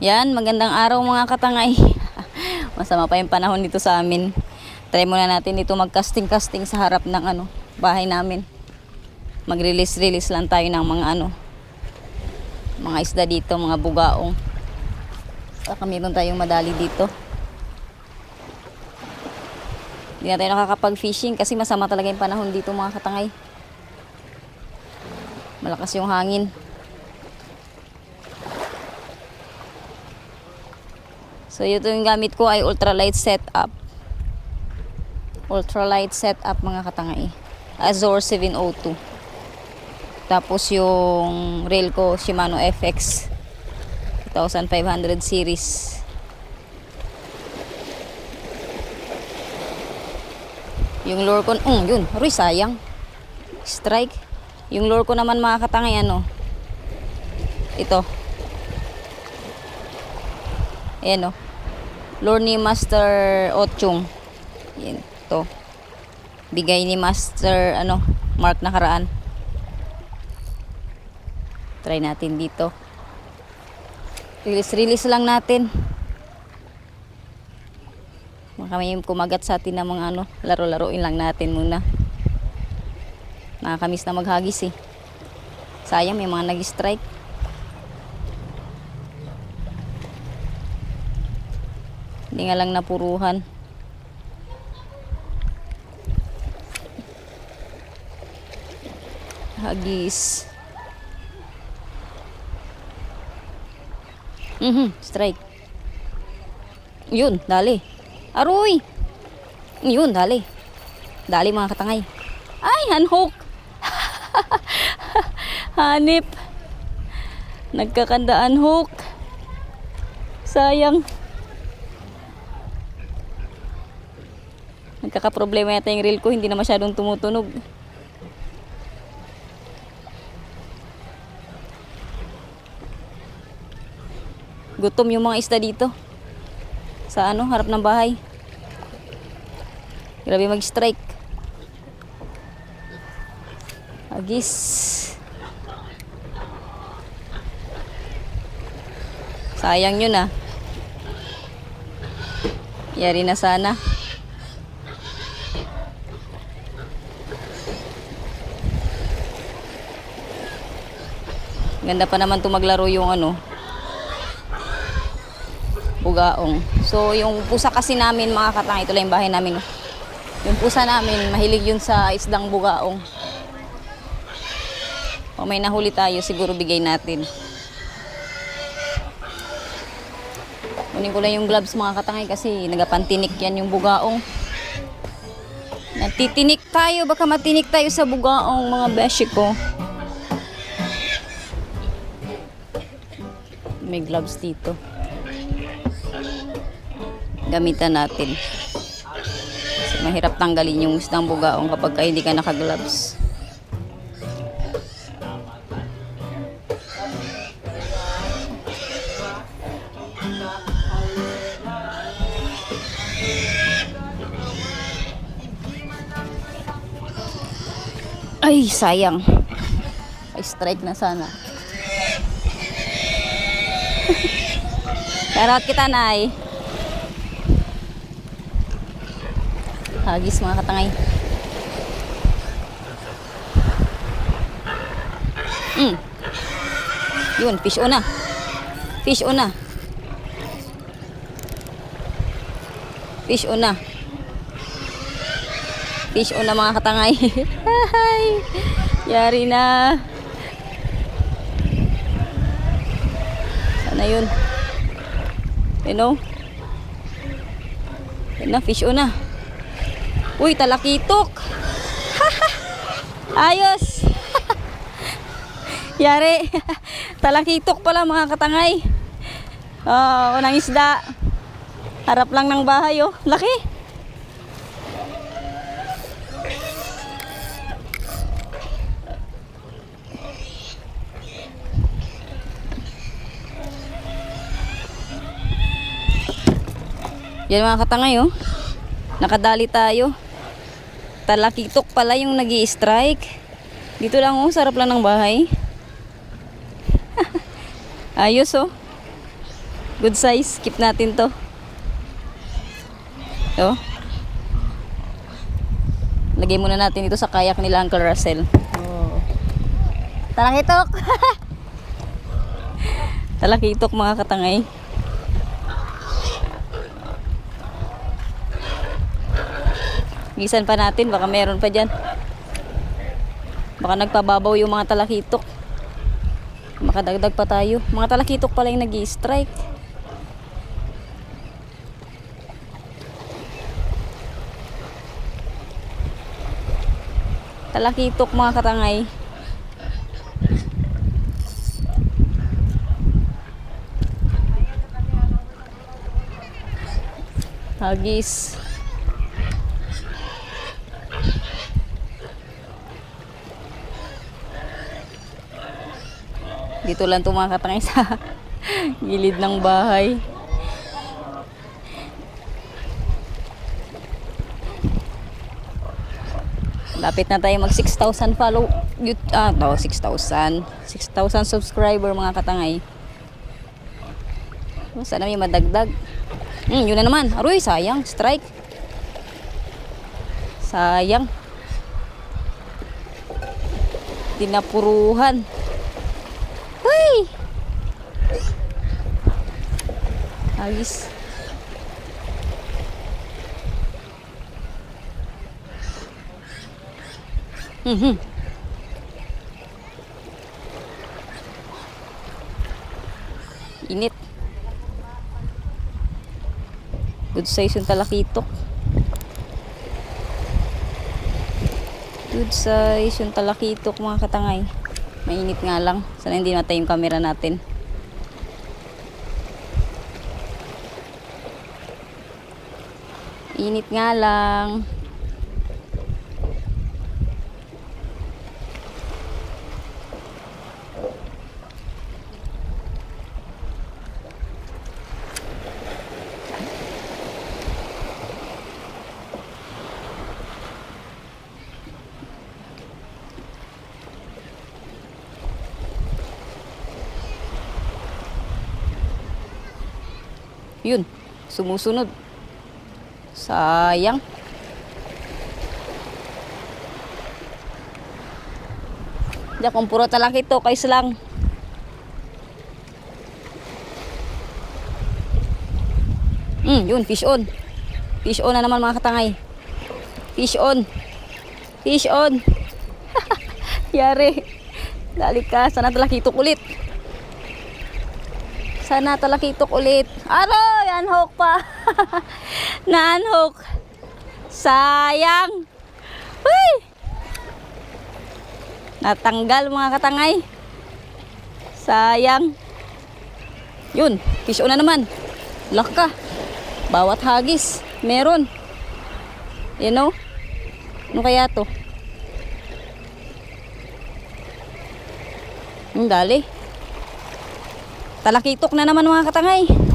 Yan, magandang araw mga katangay. Masama pa yung panahon dito sa amin. Try muna natin ito mag-casting-casting sa harap ng ano, bahay namin. Mag-release-release lang tayo ng mga ano, mga isda dito, mga bugaong. Saka meron tayong madali dito. Hindi na tayo nakakapag-fishing kasi masama talaga yung panahon dito mga katangay. Malakas yung hangin. So, ito yung gamit ko ay ultralight setup. Ultralight setup mga katangay. Azor 702. Tapos yung rail ko Shimano FX 2500 series. Yung lure ko, um, yun, aroy sayang. Strike. Yung lure ko naman mga katangay ano. Ito. Ayan o. Lure ni Master Ochung. Yan. To. Bigay ni Master, ano, Mark nakaraan. Try natin dito. Release-release lang natin. Baka may kumagat sa atin ng mga ano, laro-laruin lang natin muna. Nakakamiss na maghagis eh. Sayang may mga nag-strike. Hindi nga lang napuruhan. Hagis. Mhm, strike. Yun, dali. Aroy! Yun, dali. Dali mga katangay. Ay, hanhook! Hanip. Nagkakandaan hook. Sayang. Nagkakaproblema yata yung reel ko, hindi na masyadong tumutunog. Gutom yung mga isda dito. Sa ano, harap ng bahay. Grabe mag-strike. Agis. Sayang yun ah. Yari na sana. Ganda pa naman to maglaro yung ano. Bugaong. So yung pusa kasi namin mga katang, ito lang yung bahay namin. Yung pusa namin, mahilig yun sa isdang bugaong. Kung may nahuli tayo, siguro bigay natin. Kunin ko lang yung gloves mga katangay kasi nagapantinik yan yung bugaong. Natitinik tayo, baka matinik tayo sa bugaong mga beshi ko. May gloves dito. Gamitan natin. Kasi mahirap tanggalin yung isdang bugaong kapag ka hindi ka naka-gloves. Ay, sayang. Ay, strike na sana. Karot kita, Nay. Hagis mga katangay. Mm. Yun, fish on na. Fish on na. Fish on na. Fish on na mga katangay. Hi. Yari na. Sana yun. You know? Yun na, fish on na. Uy, talakitok. Ayos. Yari. talakitok pala mga katangay. Oh, unang isda. Harap lang ng bahay oh. Laki. Yan mga katangay oh. Nakadali tayo. Talakitok pala yung nag strike Dito lang oh, sarap lang ng bahay. Ayos oh. Good size. Keep natin to. Oh. Lagay muna natin ito sa kayak nila Uncle Russell. Oh. Talakitok! Talakitok mga katangay. Gisan pa natin, baka meron pa dyan. Baka nagpababaw yung mga talakitok. Makadagdag pa tayo. Mga talakitok pala yung nag strike Talakitok mga katangay. Hagis. Dito lang ito mga katangay sa gilid ng bahay. Lapit na tayo mag 6,000 follow. yut- Ah, no, 6,000. 6,000 subscriber mga katangay. Sana may madagdag. Hmm, yun na naman. Aroy, sayang. Strike. Sayang. Tinapuruhan. Huy! Agis. Mhm. Init. Good size yung talakitok. Good size yung talakitok mga katangay. Mainit nga lang. Sana hindi matay yung camera natin. Init nga lang. Yun, sumusunod. Sayang. Hindi kung puro talaki to, kayo lang. Hmm, yun, fish on. Fish on na naman mga katangay. Fish on. Fish on. Yari. Dali ka, sana talakitok ulit. Sana talakitok ulit. Aroy, unhook pa. Na-unhook. Sayang. Uy! Natanggal mga katangay. Sayang. Yun, fish on na naman. Lock ka. Bawat hagis, meron. You know? Ano kaya to? Ang dali. Talakitok na naman mga katangay.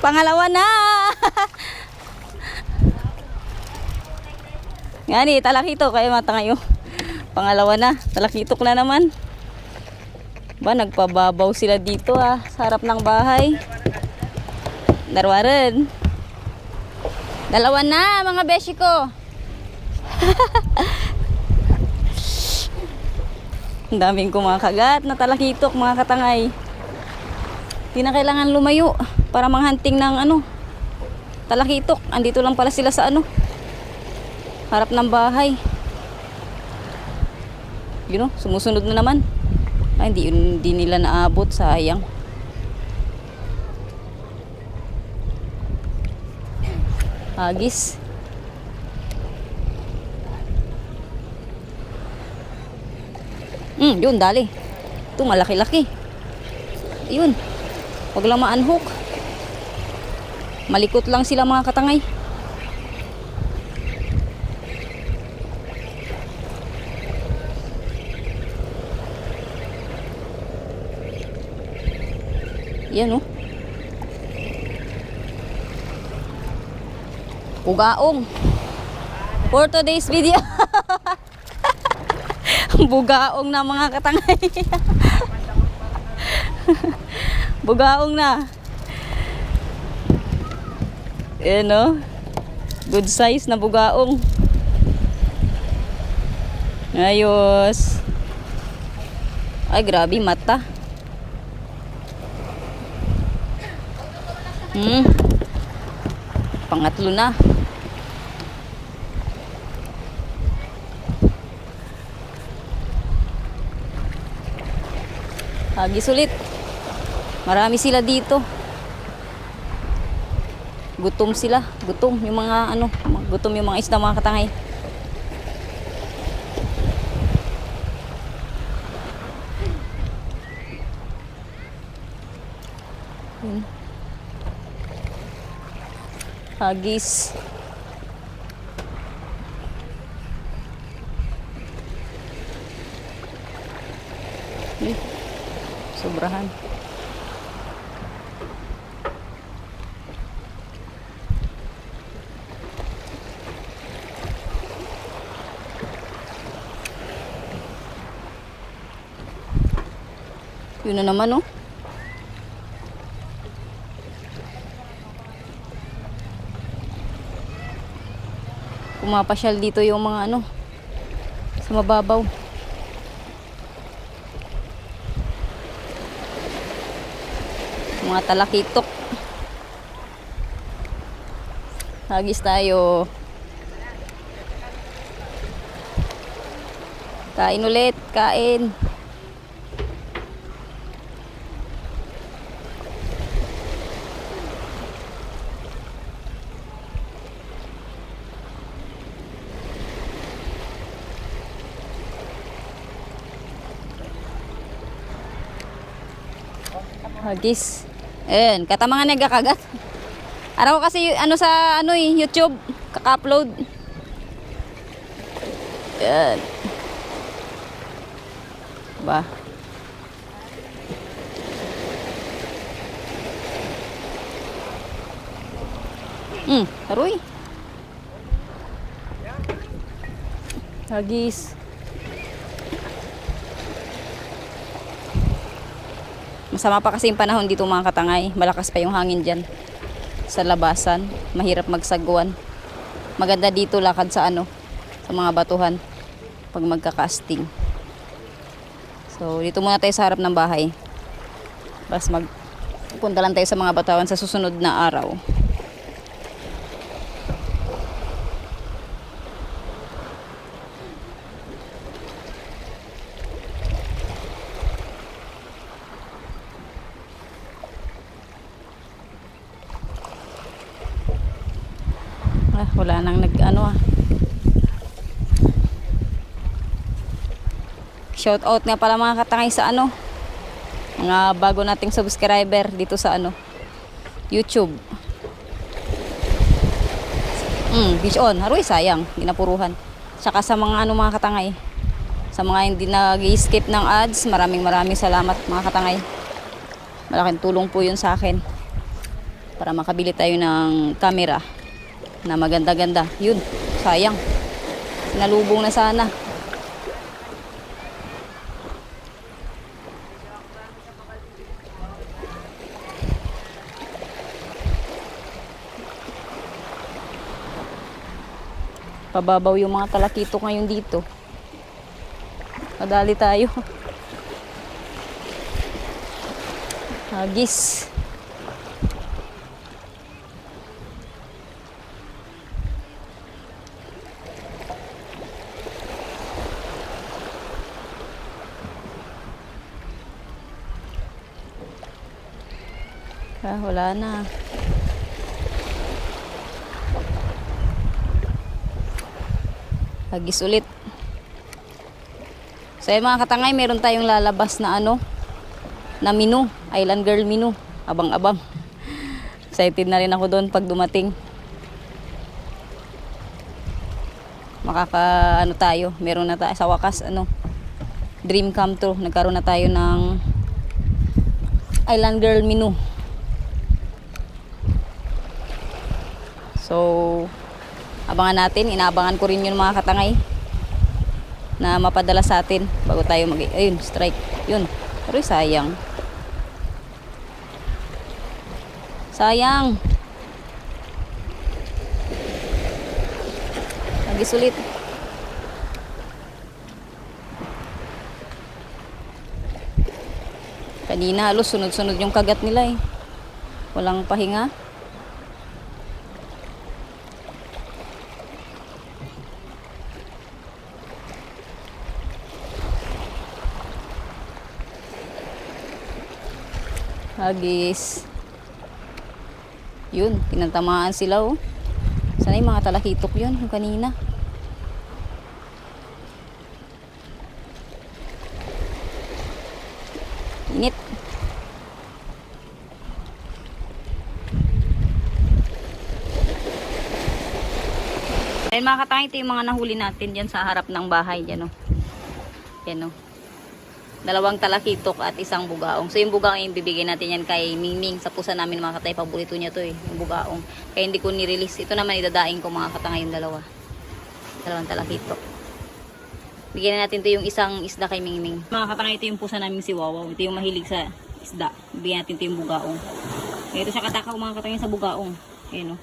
Pangalawa na. Ngani, talakitok kayo mga tangay. oh. Pangalawa na, talakitok na naman. Ba, nagpababaw sila dito ah, sa harap ng bahay. Dalawa rin. Dalawa na, mga beshi ko. Ang daming kumakagat na talakitok, mga katangay. Di na kailangan lumayo para manghanting ng ano, talakitok. Andito lang pala sila sa ano, harap ng bahay. Yun o, sumusunod na naman. Ay, hindi, hindi nila naabot, sayang. Hagis. Hmm, yun, dali. Ito, malaki-laki. Yun. Huwag lang ma-unhook. Malikot lang sila mga katangay. Yan oh. Bugaong. For today's video. Bugaong na mga katangay. Bugaong na. Ayan o. Good size na bugaong. Ayos. Ay, grabe, mata. Hmm. Pangatlo na. Hagis ulit. Marami sila dito. Gutom sila. Gutom. Yung mga ano, gutom yung mga isda mga katangay. Yun. Hagis. Eh, sobrahan. Yun na naman, oh. Pumapasyal dito yung mga ano, sa mababaw. Mga talakitok. Hagis tayo. Kain ulit, kain. Hagis. Ayan, katamangan na gakagat. Araw kasi ano sa ano eh, YouTube, kaka-upload. Ayan. Ba. Hmm, taroy. Hagis. Masama pa kasi yung panahon dito mga katangay. Malakas pa yung hangin dyan sa labasan. Mahirap magsagwan. Maganda dito lakad sa ano, sa mga batuhan pag magka-casting. So, dito muna tayo sa harap ng bahay. Tapos mag lang tayo sa mga batuhan sa susunod na araw. Ah, wala nang nag ano ah. Shout out nga pala mga katangay sa ano. Mga bago nating subscriber dito sa ano. YouTube. Mm, beach on. Haroy sayang, ginapuruhan. Tsaka sa mga ano mga katangay. Sa mga hindi nag-skip ng ads, maraming maraming salamat mga katangay. Malaking tulong po yun sa akin. Para makabili tayo ng camera na maganda-ganda. Yun, sayang. Nalubong na sana. Pababaw yung mga talakito ngayon dito. Madali tayo. Hagis. Ah, wala na. Hagis ulit. So yung mga katangay, meron tayong lalabas na ano, na menu, Island Girl menu. Abang-abang. Excited na rin ako doon pag dumating. Makaka ano tayo, meron na tayo sa wakas ano, dream come true. Nagkaroon na tayo ng Island Girl menu. So, abangan natin. Inaabangan ko rin yun mga katangay na mapadala sa atin bago tayo mag... Ayun, strike. Yun. Pero sayang. Sayang. Agis ulit. Kanina halos sunod-sunod yung kagat nila eh. Walang pahinga. Hagis. Yun, pinantamaan sila oh. Sana yung mga talakitok yun, yung kanina. Init. Ayun mga katangay, ito yung mga nahuli natin dyan sa harap ng bahay. Dyan oh. Yan oh. Dalawang talakitok at isang bugaong. So yung bugaong yung bibigyan natin yan kay Mingming. Sa pusa namin mga katay, paborito niya to eh. Yung bugaong. Kaya hindi ko nirelease. Ito naman idadaing ko mga katangay yung dalawa. Dalawang talakitok. Bigyan natin to yung isang isda kay Mingming. Mga katangay, ito yung pusa namin si Wawaw. Ito yung mahilig sa isda. Bigyan natin to yung bugaong. Ito siya katakaw mga katangay sa bugaong. Ayan oh.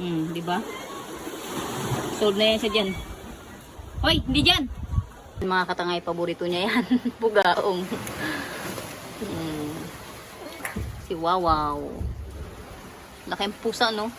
Hmm, di ba? Sold na yan siya dyan. Hoy, hindi dyan! Mga katangay, paborito niya yan. Bugaong. Hmm. Si Wawaw. Laki ang pusa, no?